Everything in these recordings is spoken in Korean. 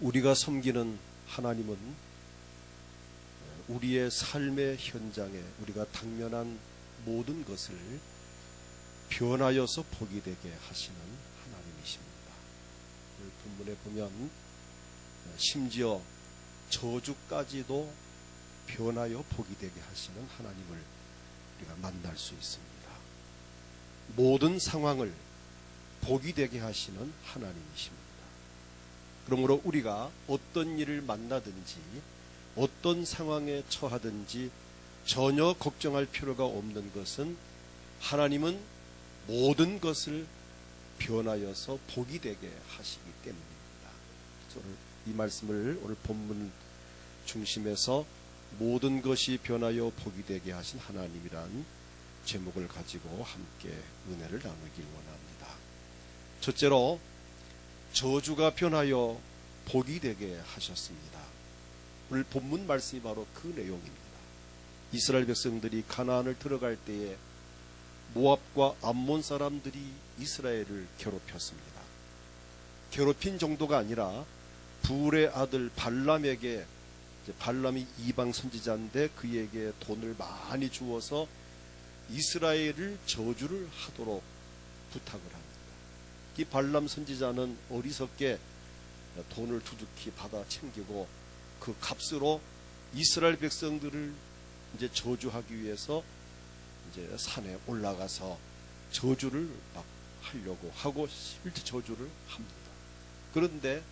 우리가 섬기는 하나님은 우리의 삶의 현장에 우리가 당면한 모든 것을 변하여서 복이 되게 하시는 하나님이십니다. 오늘 본문에 보면 심지어 저주까지도 변하여 복이 되게 하시는 하나님을 우리가 만날 수 있습니다. 모든 상황을 복이 되게 하시는 하나님이십니다. 그러므로 우리가 어떤 일을 만나든지 어떤 상황에 처하든지 전혀 걱정할 필요가 없는 것은 하나님은 모든 것을 변하여서 복이 되게 하시기 때문입니다. 이 말씀을 오늘 본문 중심에서 모든 것이 변하여 복이 되게 하신 하나님이란 제목을 가지고 함께 은혜를 나누길 원합니다. 첫째로 저주가 변하여 복이 되게 하셨습니다. 오늘 본문 말씀이 바로 그 내용입니다. 이스라엘 백성들이 가나안을 들어갈 때에 모압과 암몬 사람들이 이스라엘을 괴롭혔습니다. 괴롭힌 정도가 아니라 부울의 아들 발람에게 발람이 이방 선지자인데 그에게 돈을 많이 주어서 이스라엘을 저주를 하도록 부탁을 합니다. 이 발람 선지자는 어리석게 돈을 두둑히 받아 챙기고 그 값으로 이스라엘 백성들을 이제 저주하기 위해서 이제 산에 올라가서 저주를 막 하려고 하고 실제 저주를 합니다. 그런데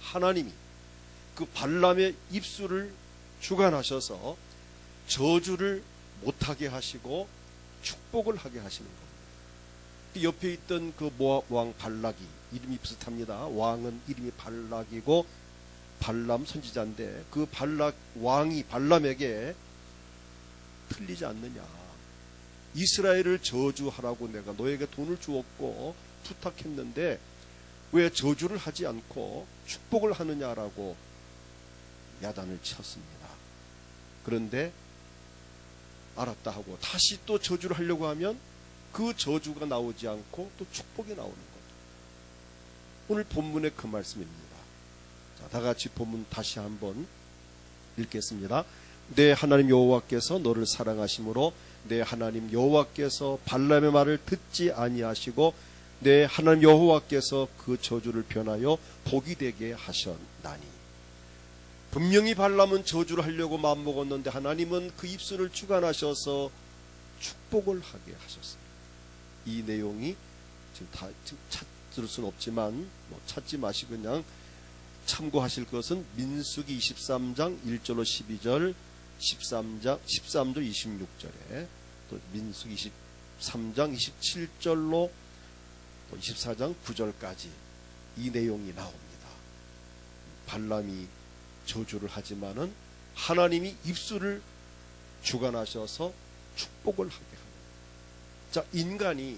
하나님이 그 발람의 입술을 주관하셔서 저주를 못하게 하시고 축복을 하게 하시는 겁니다. 그 옆에 있던 그 모압 왕 발락이 이름이 비슷합니다. 왕은 이름이 발락이고 발람 선지자인데 그 발락 왕이 발람에게 틀리지 않느냐. 이스라엘을 저주하라고 내가 너에게 돈을 주었고 부탁했는데 왜 저주를 하지 않고 축복을 하느냐라고 야단을 쳤습니다. 그런데 알았다 하고 다시 또 저주를 하려고 하면 그 저주가 나오지 않고 또 축복이 나오는 것. 오늘 본문의 그 말씀입니다. 자, 다 같이 본문 다시 한번 읽겠습니다. 내 하나님 여호와께서 너를 사랑하심으로 내 하나님 여호와께서 발람의 말을 듣지 아니하시고 내 하나님 여호와께서 그 저주를 변하여 복이 되게 하셨나니 분명히 발람은 저주를 하려고 마음먹었는데 하나님은 그 입술을 주관하셔서 축복을 하게 하셨습니다. 이 내용이 지금 다 지금 찾을 수는 없지만 뭐 찾지 마시고 그냥 참고하실 것은 민수기 23장 1절로 12절 13장 13절 26절에 또 민수기 23장 27절로 또 24장 9절까지 이 내용이 나옵니다. 발람이 저주를 하지만은 하나님이 입술을 주관하셔서 축복을 하게. 자, 인간이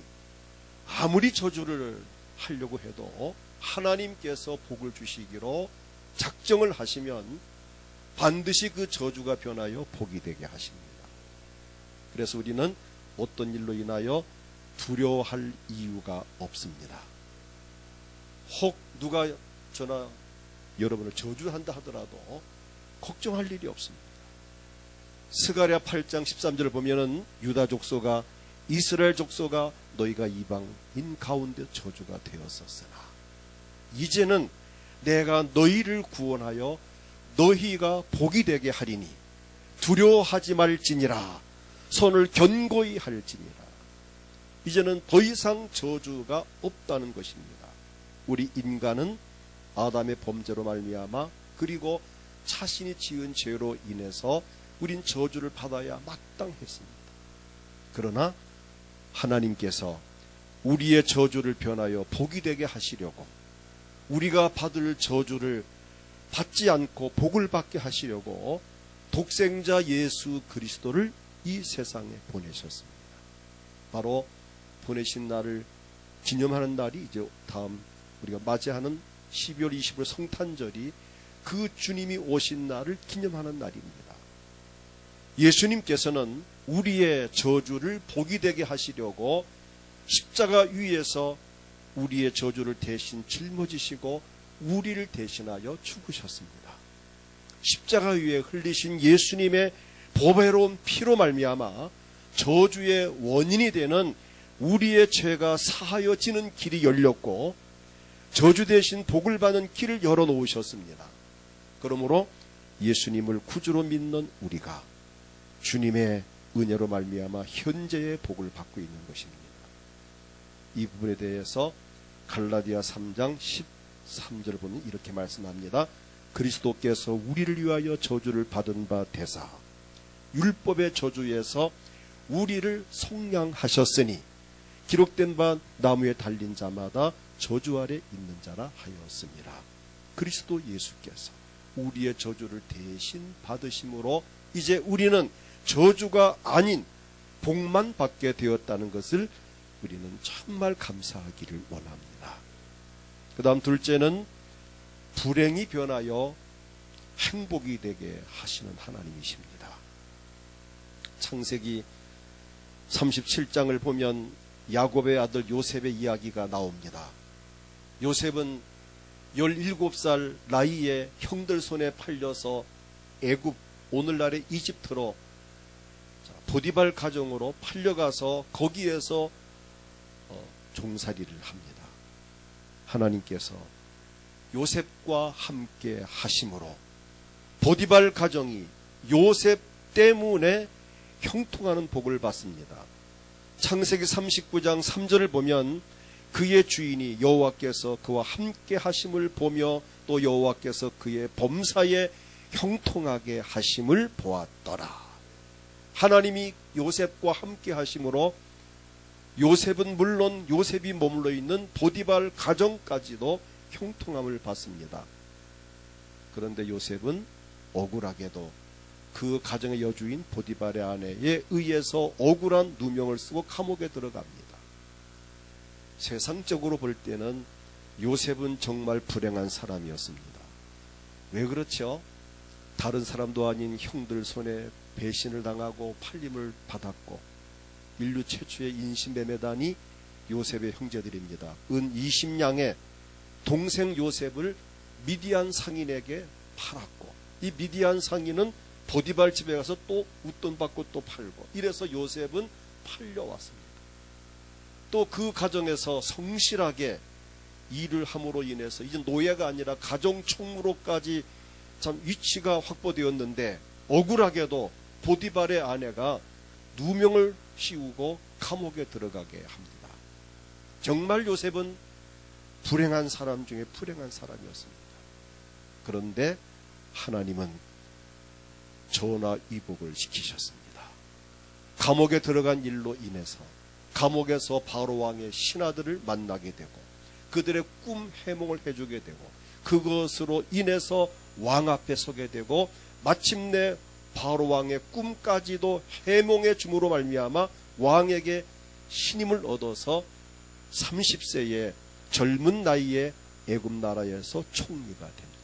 아무리 저주를 하려고 해도 하나님께서 복을 주시기로 작정을 하시면 반드시 그 저주가 변하여 복이 되게 하십니다. 그래서 우리는 어떤 일로 인하여 두려워할 이유가 없습니다. 혹 누가 저나 여러분을 저주한다 하더라도 걱정할 일이 없습니다. 스가랴 8장 13절을 보면은 유다 족소가 이스라엘 족소가 너희가 이방인 가운데 저주가 되었었으나 이제는 내가 너희를 구원하여 너희가 복이 되게 하리니 두려워하지 말지니라 손을 견고히 할지니라 이제는 더 이상 저주가 없다는 것입니다. 우리 인간은 아담의 범죄로 말미암아 그리고 자신이 지은 죄로 인해서 우린 저주를 받아야 마땅했습니다. 그러나 하나님께서 우리의 저주를 변하여 복이 되게 하시려고 우리가 받을 저주를 받지 않고 복을 받게 하시려고 독생자 예수 그리스도를 이 세상에 보내셨습니다. 바로 보내신 날을 기념하는 날이 이제 다음 우리가 맞이하는 12월 20일 성탄절이 그 주님이 오신 날을 기념하는 날입니다. 예수님께서는 우리의 저주를 복이 되게 하시려고 십자가 위에서 우리의 저주를 대신 짊어지시고 우리를 대신하여 죽으셨습니다. 십자가 위에 흘리신 예수님의 보배로운 피로 말미암아 저주의 원인이 되는 우리의 죄가 사하여지는 길이 열렸고 저주 대신 복을 받는 길을 열어 놓으셨습니다. 그러므로 예수님을 구주로 믿는 우리가 주님의 은혜로 말미암아 현재의 복을 받고 있는 것입니다. 이 부분에 대해서 갈라디아 3장 13절 보면 이렇게 말씀합니다. 그리스도께서 우리를 위하여 저주를 받은 바 되사 율법의 저주에서 우리를 속량하셨으니 기록된 바 나무에 달린 자마다 저주 아래 있는 자라 하였습니다. 그리스도 예수께서 우리의 저주를 대신 받으심으로 이제 우리는 저주가 아닌 복만 받게 되었다는 것을 우리는 정말 감사하기를 원합니다. 그 다음 둘째는 불행이 변하여 행복이 되게 하시는 하나님이십니다. 창세기 37장을 보면 야곱의 아들 요셉의 이야기가 나옵니다. 요셉은 17살 나이에 형들 손에 팔려서 애굽 오늘날의 이집트로 보디발 가정으로 팔려가서 거기에서 어, 종살이를 합니다. 하나님께서 요셉과 함께 하심으로 보디발 가정이 요셉 때문에 형통하는 복을 받습니다. 창세기 39장 3절을 보면 그의 주인이 여호와께서 그와 함께 하심을 보며 또 여호와께서 그의 범사에 형통하게 하심을 보았더라. 하나님이 요셉과 함께 하심으로 요셉은 물론 요셉이 머물러 있는 보디발 가정까지도 형통함을 받습니다. 그런데 요셉은 억울하게도 그 가정의 여주인 보디발의 아내에 의해서 억울한 누명을 쓰고 감옥에 들어갑니다. 세상적으로 볼 때는 요셉은 정말 불행한 사람이었습니다. 왜 그렇죠? 다른 사람도 아닌 형들 손에 배신을 당하고 팔림을 받았고 인류 최초의 인신매매단이 요셉의 형제들입니다. 은 20냥의 동생 요셉을 미디안 상인에게 팔았고 이 미디안 상인은 보디발 집에 가서 또 웃돈 받고 또 팔고 이래서 요셉은 팔려왔습니다. 또 그 가정에서 성실하게 일을 함으로 인해서 이제 노예가 아니라 가정 총무로까지 참 위치가 확보되었는데 억울하게도 보디발의 아내가 누명을 씌우고 감옥에 들어가게 합니다. 정말 요셉은 불행한 사람 중에 불행한 사람이었습니다. 그런데 하나님은 전화 위복을 시키셨습니다. 감옥에 들어간 일로 인해서 감옥에서 바로 왕의 신하들을 만나게 되고 그들의 꿈 해몽을 해주게 되고 그것으로 인해서 왕 앞에 서게 되고 마침내 바로 왕의 꿈까지도 해몽해 줌으로 말미암아 왕에게 신임을 얻어서 30세의 젊은 나이에 애굽 나라에서 총리가 됩니다.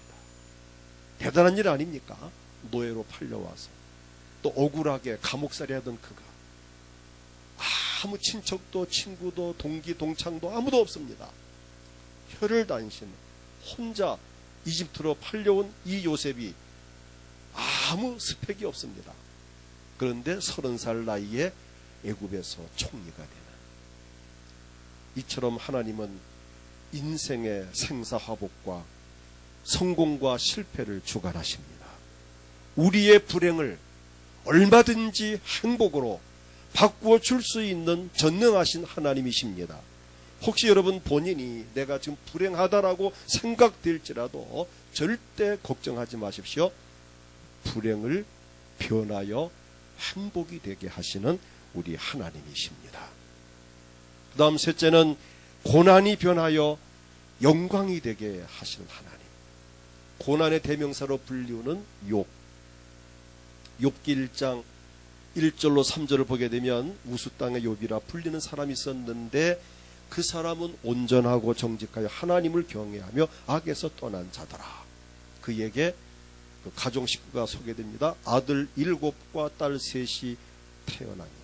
대단한 일 아닙니까? 노예로 팔려와서 또 억울하게 감옥살이 하던 그가 아무 친척도 친구도 동기 동창도 아무도 없습니다. 혀를 단신 혼자 이집트로 팔려온 이 요셉이 아무 스펙이 없습니다. 그런데 서른 살 나이에 애굽에서 총리가 되는 이처럼 하나님은 인생의 생사화복과 성공과 실패를 주관하십니다. 우리의 불행을 얼마든지 행복으로 바꾸어 줄 수 있는 전능하신 하나님이십니다. 혹시 여러분 본인이 내가 지금 불행하다라고 생각될지라도 절대 걱정하지 마십시오. 불행을 변하여 행복이 되게 하시는 우리 하나님이십니다. 그 다음 셋째는 고난이 변하여 영광이 되게 하시는 하나님. 고난의 대명사로 불리우는 욕. 욥기 1장 1절로 3절을 보게 되면 우수 땅의 욥이라 불리는 사람이 있었는데 그 사람은 온전하고 정직하여 하나님을 경외하며 악에서 떠난 자더라. 그에게 그 가정 식구가 소개됩니다. 아들 일곱과 딸 셋이 태어납니다.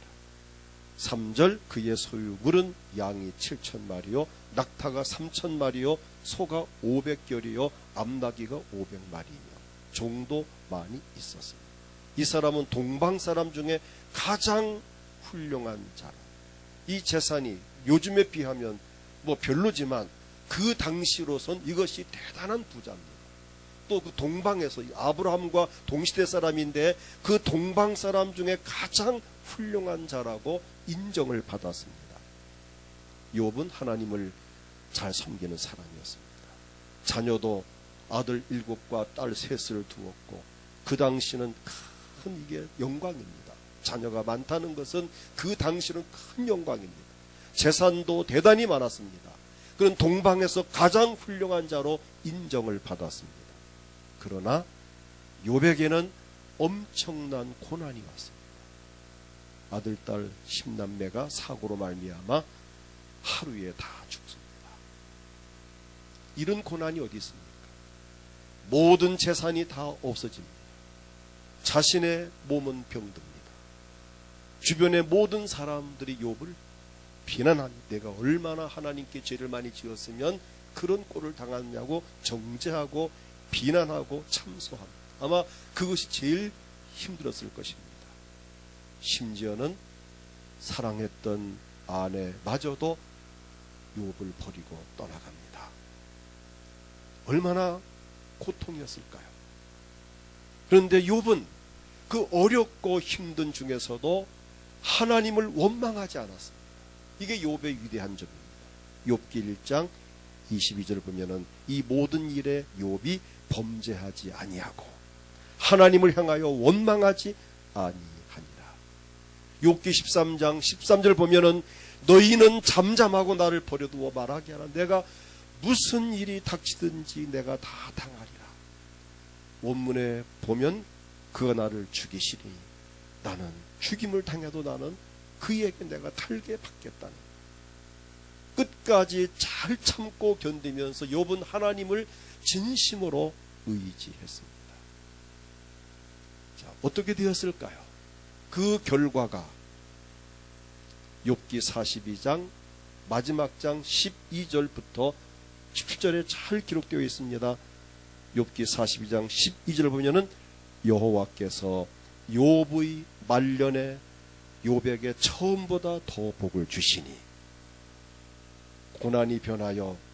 3절 그의 소유물은 양이 7천 마리요 낙타가 3천 마리요, 소가 500결이요, 암나귀가 500마리며 종도 많이 있었습니다. 이 사람은 동방 사람 중에 가장 훌륭한 자라. 이 재산이 요즘에 비하면 뭐 별로지만 그 당시로선 이것이 대단한 부자입니다. 또 그 동방에서 이 아브라함과 동시대 사람인데 그 동방 사람 중에 가장 훌륭한 자라고 인정을 받았습니다. 욥은 하나님을 잘 섬기는 사람이었습니다. 자녀도 아들 일곱과 딸 셋을 두었고 그 당시는 큰 이게 영광입니다. 자녀가 많다는 것은 그 당시는 큰 영광입니다. 재산도 대단히 많았습니다. 그런 동방에서 가장 훌륭한 자로 인정을 받았습니다. 그러나 요백에는 엄청난 고난이 왔습니다. 아들, 딸, 십남매가 사고로 말미암아 하루에 다 죽습니다. 이런 고난이 어디 있습니까? 모든 재산이 다 없어집니다. 자신의 몸은 병듭니다. 주변의 모든 사람들이 욥을 비난하니 내가 얼마나 하나님께 죄를 많이 지었으면 그런 꼴을 당하느냐고 정죄하고 비난하고 참소합니다. 아마 그것이 제일 힘들었을 것입니다. 심지어는 사랑했던 아내마저도 욥을 버리고 떠나갑니다. 얼마나 고통이었을까요? 그런데 욥은 그 어렵고 힘든 중에서도 하나님을 원망하지 않았습니다. 이게 욥의 위대한 점입니다. 욥기 1장 22절 보면은 이 모든 일에 욥이 범죄하지 아니하고 하나님을 향하여 원망하지 아니하니라. 욥기 13장 13절 보면은 너희는 잠잠하고 나를 버려두어 말하게 하라. 내가 무슨 일이 닥치든지 내가 다 당하리라. 원문에 보면 그가 나를 죽이시니 나는 죽임을 당해도 나는 그에게 내가 탈게 받겠다는 끝까지 잘 참고 견디면서 욥은 하나님을 진심으로 의지했습니다. 자, 어떻게 되었을까요? 그 결과가 욥기 42장 마지막 장 12절부터 17절에 잘 기록되어 있습니다. 욥기 42장 12절을 보면은 여호와께서 욥의 말년에 욥에게 처음보다 더 복을 주시니 고난이 변하여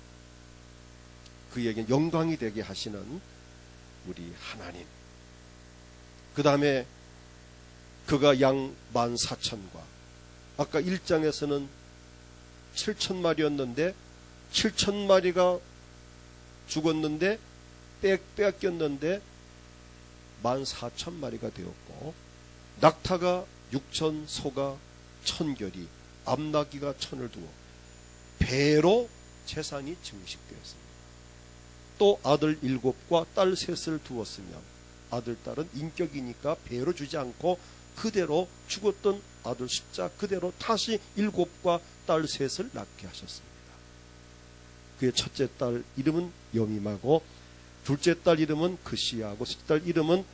그에게 영광이 되게 하시는 우리 하나님. 그 다음에 그가 양 만 사천과 아까 1장에서는 7천 마리였는데 7천 마리가 죽었는데 빽 뺏겼는데 만 사천 마리가 되었고 낙타가 6천 소가 천결이 암나귀가 천을 두어 배로 재산이 증식되었습니다. 또 아들 일곱과 딸 셋을 두었으며 아들 딸은 인격이니까 배로 주지 않고 그대로 죽었던 아들 숫자 그대로 다시 일곱과 딸 셋을 낳게 하셨습니다. 그의 첫째 딸 이름은 여밈하고 둘째 딸 이름은 그시야하고 셋째 딸 이름은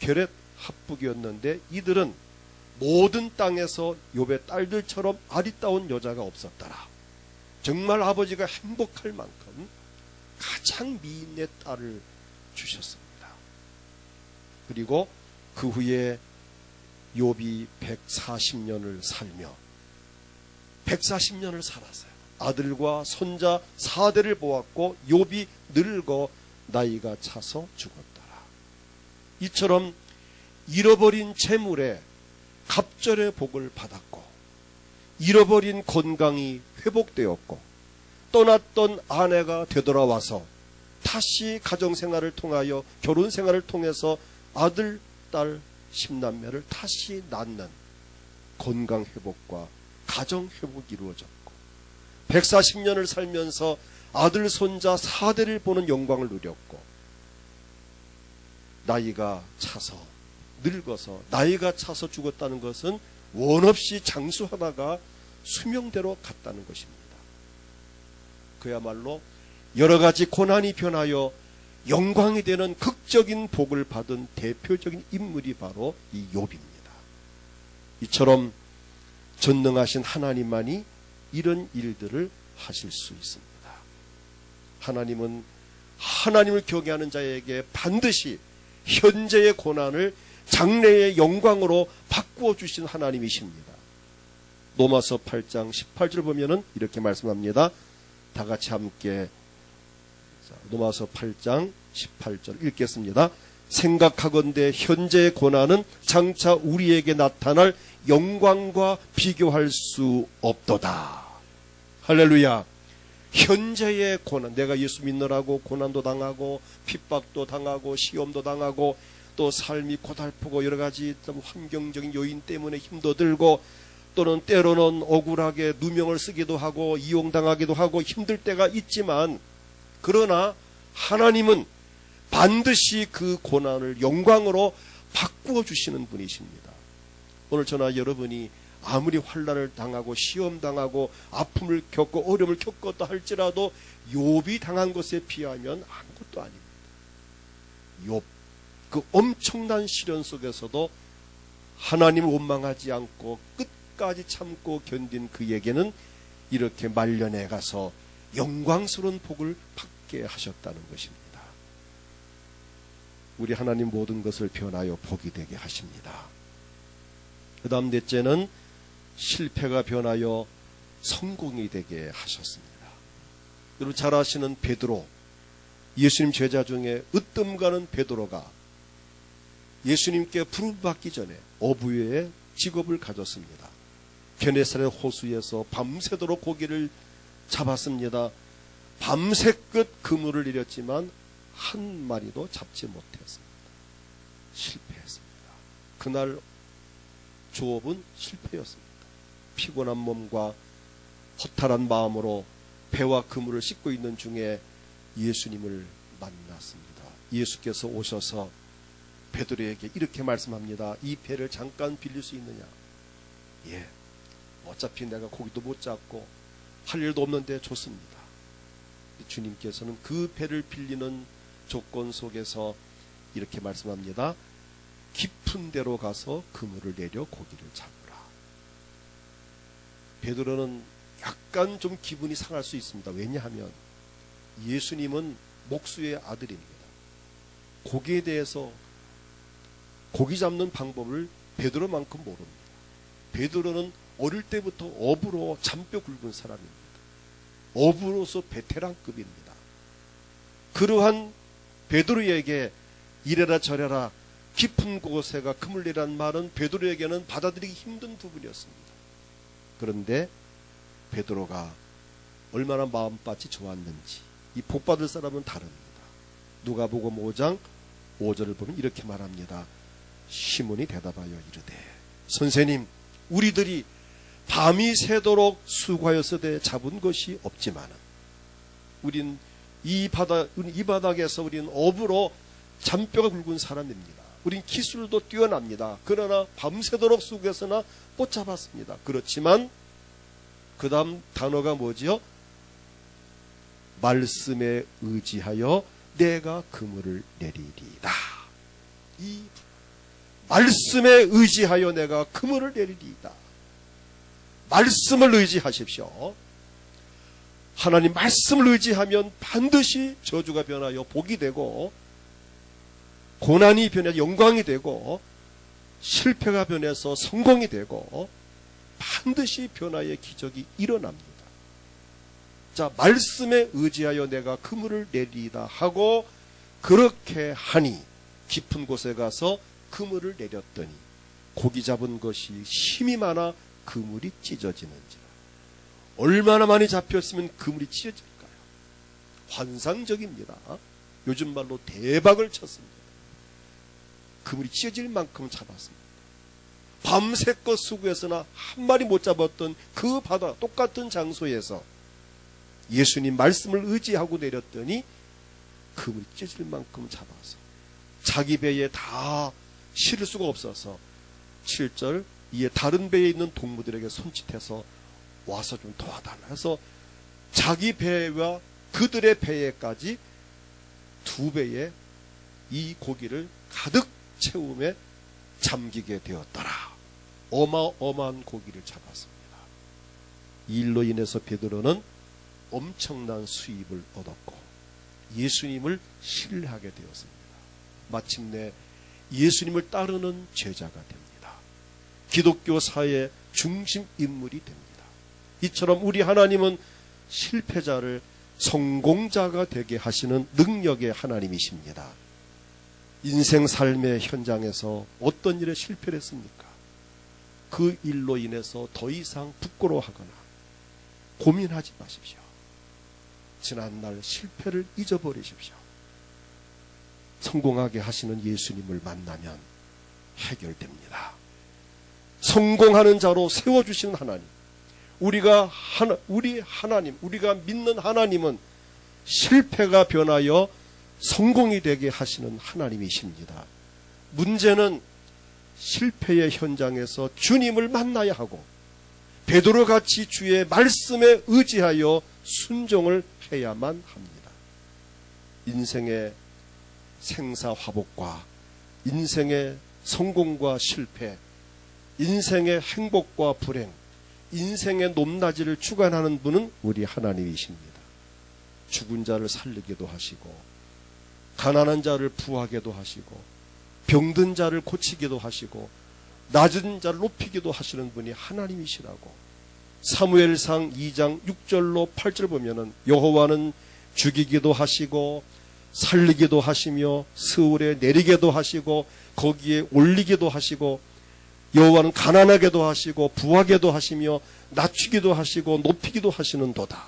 게렛 합북이었는데 이들은 모든 땅에서 욥의 딸들처럼 아리따운 여자가 없었더라. 정말 아버지가 행복할 만큼 가장 미인의 딸을 주셨습니다. 그리고 그 후에 욥이 140년을 살며 140년을 살았어요. 아들과 손자 4대를 보았고 욥이 늙어 나이가 차서 죽었더라. 이처럼 잃어버린 재물에 갑절의 복을 받았고 잃어버린 건강이 회복되었고 떠났던 아내가 되돌아와서 다시 가정 생활을 통하여 결혼 생활을 통해서 아들, 딸, 십남매를 다시 낳는 건강 회복과 가정 회복이 이루어졌고 140년을 살면서 아들, 손자, 사대를 보는 영광을 누렸고 나이가 차서 늙어서 나이가 차서 죽었다는 것은 원 없이 장수하다가 수명대로 갔다는 것입니다. 그야말로 여러 가지 고난이 변하여 영광이 되는 극적인 복을 받은 대표적인 인물이 바로 이 욥입니다. 이처럼 전능하신 하나님만이 이런 일들을 하실 수 있습니다. 하나님은 하나님을 경외하는 자에게 반드시 현재의 고난을 장래의 영광으로 바꾸어 주신 하나님이십니다. 로마서 8장 18절 보면은 이렇게 말씀합니다. 다 같이 함께 자, 로마서 8장 18절 읽겠습니다. 생각하건대 현재의 고난은 장차 우리에게 나타날 영광과 비교할 수 없도다. 할렐루야. 현재의 고난, 내가 예수 믿느라고 고난도 당하고 핍박도 당하고 시험도 당하고 또 삶이 고달프고 여러 가지 좀 환경적인 요인 때문에 힘도 들고 또는 때로는 억울하게 누명을 쓰기도 하고 이용당하기도 하고 힘들 때가 있지만 그러나 하나님은 반드시 그 고난을 영광으로 바꾸어 주시는 분이십니다. 오늘 저나 여러분이 아무리 환란을 당하고 시험 당하고 아픔을 겪고 어려움을 겪었다 할지라도 욥이 당한 것에 비하면 아무것도 아닙니다. 욥 그 엄청난 시련 속에서도 하나님을 원망하지 않고 끝 까지 참고 견딘 그에게는 이렇게 말년에 가서 영광스러운 복을 받게 하셨다는 것입니다. 우리 하나님 모든 것을 변하여 복이 되게 하십니다. 그 다음 넷째는 실패가 변하여 성공이 되게 하셨습니다. 여러분 잘 아시는 베드로, 예수님 제자 중에 으뜸 가는 베드로가 예수님께 부름받기 전에 어부의 직업을 가졌습니다. 게네사렛 호수에서 밤새도록 고기를 잡았습니다. 밤새 끝 그물을 내렸지만 한 마리도 잡지 못했습니다. 실패했습니다. 그날 조업은 실패였습니다. 피곤한 몸과 허탈한 마음으로 배와 그물을 씻고 있는 중에 예수님을 만났습니다. 예수께서 오셔서 베드로에게 이렇게 말씀합니다. 이 배를 잠깐 빌릴 수 있느냐? 예. 어차피 내가 고기도 못 잡고 할 일도 없는데 좋습니다. 주님께서는 그 배를 빌리는 조건 속에서 이렇게 말씀합니다. 깊은 데로 가서 그물을 내려 고기를 잡으라. 베드로는 약간 좀 기분이 상할 수 있습니다. 왜냐하면 예수님은 목수의 아들입니다. 고기에 대해서 고기 잡는 방법을 베드로만큼 모릅니다. 베드로는 어릴 때부터 어부로 잔뼈 굵은 사람입니다. 어부로서 베테랑급입니다. 그러한 베드로에게 이래라 저래라 깊은 곳에가 그물리란 말은 베드로에게는 받아들이기 힘든 부분이었습니다. 그런데 베드로가 얼마나 마음밭이 좋았는지 이 복받을 사람은 다릅니다. 누가복음 5장 5절을 보면 이렇게 말합니다. 시몬이 대답하여 이르되 선생님 우리들이 밤이 새도록 수고하였으되 잡은 것이 없지만은 우린 이 바다 이 바닥에서 우리는 업으로 잔뼈가 굵은 사람입니다. 우린 기술도 뛰어납니다. 그러나 밤새도록 수고해서나 못 잡았습니다. 그렇지만 그 다음 단어가 뭐지요? 말씀에 의지하여 내가 그물을 내리리다. 이 말씀에 의지하여 내가 그물을 내리리다. 말씀을 의지하십시오. 하나님 말씀을 의지하면 반드시 저주가 변하여 복이 되고 고난이 변해서 영광이 되고 실패가 변해서 성공이 되고 반드시 변화의 기적이 일어납니다. 자, 말씀에 의지하여 내가 그물을 내리다 하고 그렇게 하니 깊은 곳에 가서 그물을 내렸더니 고기 잡은 것이 힘이 많아 그물이 찢어지는지라. 얼마나 많이 잡혔으면 그물이 찢어질까요? 환상적입니다. 요즘 말로 대박을 쳤습니다. 그물이 찢어질 만큼 잡았습니다. 밤새껏 수구에서나 한 마리 못 잡았던 그 바다 똑같은 장소에서 예수님 말씀을 의지하고 내렸더니 그물이 찢어질 만큼 잡아서 자기 배에 다 실을 수가 없어서 7절 이에 다른 배에 있는 동무들에게 손짓해서 와서 좀 도와달라 해서 자기 배와 그들의 배에까지 두 배의 이 고기를 가득 채움에 잠기게 되었더라. 어마어마한 고기를 잡았습니다. 이 일로 인해서 베드로는 엄청난 수입을 얻었고 예수님을 신뢰하게 되었습니다. 마침내 예수님을 따르는 제자가 됩니다. 기독교 사회의 중심 인물이 됩니다. 이처럼 우리 하나님은 실패자를 성공자가 되게 하시는 능력의 하나님이십니다. 인생 삶의 현장에서 어떤 일에 실패를 했습니까? 그 일로 인해서 더 이상 부끄러워하거나 고민하지 마십시오. 지난날 실패를 잊어버리십시오. 성공하게 하시는 예수님을 만나면 해결됩니다. 성공하는 자로 세워주시는 하나님. 우리가 하나, 우리 하나님, 우리가 믿는 하나님은 실패가 변하여 성공이 되게 하시는 하나님이십니다. 문제는 실패의 현장에서 주님을 만나야 하고 베드로 같이 주의 말씀에 의지하여 순종을 해야만 합니다. 인생의 생사화복과 인생의 성공과 실패, 인생의 행복과 불행, 인생의 높낮이를 주관하는 분은 우리 하나님이십니다. 죽은 자를 살리기도 하시고, 가난한 자를 부하게도 하시고, 병든 자를 고치기도 하시고, 낮은 자를 높이기도 하시는 분이 하나님이시라고. 사무엘상 2장 6절로 8절 보면은 여호와는 죽이기도 하시고 살리기도 하시며 스울에 내리게도 하시고 거기에 올리기도 하시고 여호와는 가난하게도 하시고 부하게도 하시며 낮추기도 하시고 높이기도 하시는도다.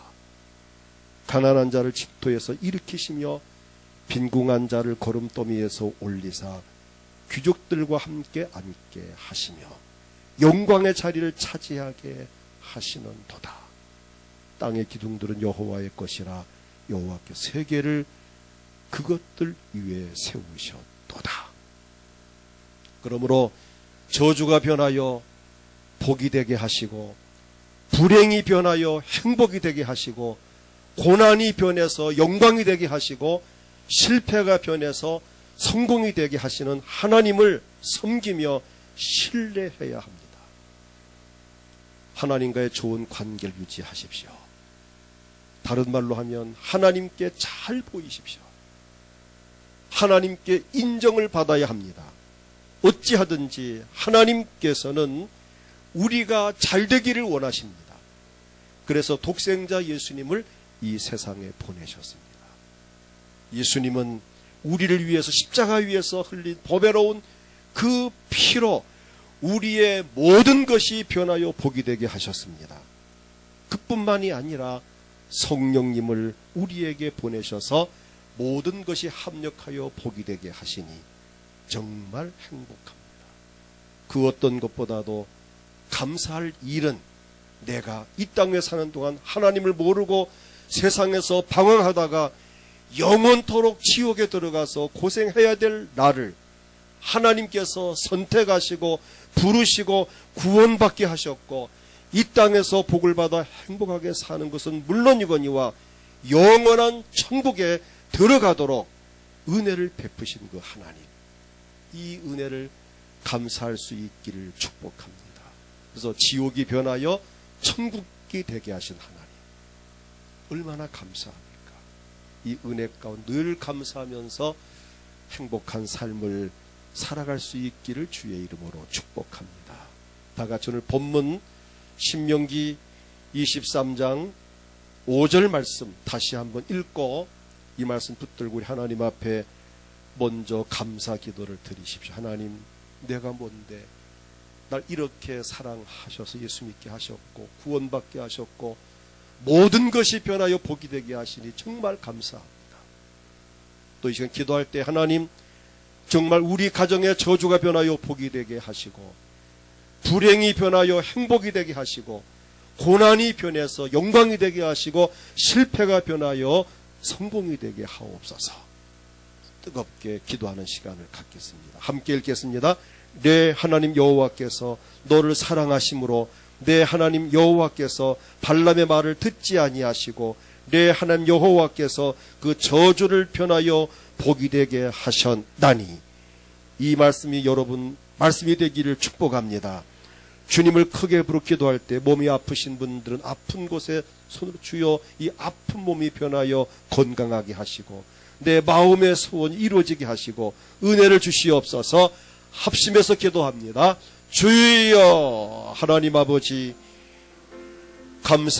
가난한 자를 집토에서 일으키시며 빈궁한 자를 걸음더미에서 올리사 귀족들과 함께 앉게 하시며 영광의 자리를 차지하게 하시는도다. 땅의 기둥들은 여호와의 것이라 여호와께 세계를 그것들 위에 세우셨도다. 그러므로 저주가 변하여 복이 되게 하시고 불행이 변하여 행복이 되게 하시고 고난이 변해서 영광이 되게 하시고 실패가 변해서 성공이 되게 하시는 하나님을 섬기며 신뢰해야 합니다. 하나님과의 좋은 관계를 유지하십시오. 다른 말로 하면 하나님께 잘 보이십시오. 하나님께 인정을 받아야 합니다. 어찌하든지 하나님께서는 우리가 잘 되기를 원하십니다. 그래서 독생자 예수님을 이 세상에 보내셨습니다. 예수님은 우리를 위해서 십자가 위에서 흘린 보배로운 그 피로 우리의 모든 것이 변하여 복이 되게 하셨습니다. 그뿐만이 아니라 성령님을 우리에게 보내셔서 모든 것이 합력하여 복이 되게 하시니 정말 행복합니다. 그 어떤 것보다도 감사할 일은 내가 이 땅에 사는 동안 하나님을 모르고 세상에서 방황하다가 영원토록 지옥에 들어가서 고생해야 될 나를 하나님께서 선택하시고 부르시고 구원받게 하셨고 이 땅에서 복을 받아 행복하게 사는 것은 물론이거니와 영원한 천국에 들어가도록 은혜를 베푸신 그 하나님 이 은혜를 감사할 수 있기를 축복합니다. 그래서 지옥이 변하여 천국이 되게 하신 하나님 얼마나 감사합니까? 이 은혜 가운데 늘 감사하면서 행복한 삶을 살아갈 수 있기를 주의 이름으로 축복합니다. 다 같이 오늘 본문 신명기 23장 5절 말씀 다시 한번 읽고 이 말씀 붙들고 우리 하나님 앞에 먼저 감사 기도를 드리십시오. 하나님, 내가 뭔데 날 이렇게 사랑하셔서 예수 믿게 하셨고 구원받게 하셨고 모든 것이 변하여 복이 되게 하시니 정말 감사합니다. 또 이 시간 기도할 때 하나님 정말 우리 가정의 저주가 변하여 복이 되게 하시고 불행이 변하여 행복이 되게 하시고 고난이 변해서 영광이 되게 하시고 실패가 변하여 성공이 되게 하옵소서. 뜨겁게 기도하는 시간을 갖겠습니다. 함께 읽겠습니다. 내 하나님 여호와께서 너를 사랑하심으로 내 하나님 여호와께서 발람의 말을 듣지 아니하시고 내 하나님 여호와께서 그 저주를 변하여 복이 되게 하셨나니 이 말씀이 여러분 말씀이 되기를 축복합니다. 주님을 크게 부르 기도할 때 몸이 아프신 분들은 아픈 곳에 손으로 주여 이 아픈 몸이 변하여 건강하게 하시고 내 마음의 소원이 이루어지게 하시고 은혜를 주시옵소서 합심해서 기도합니다. 주여 하나님 아버지 감사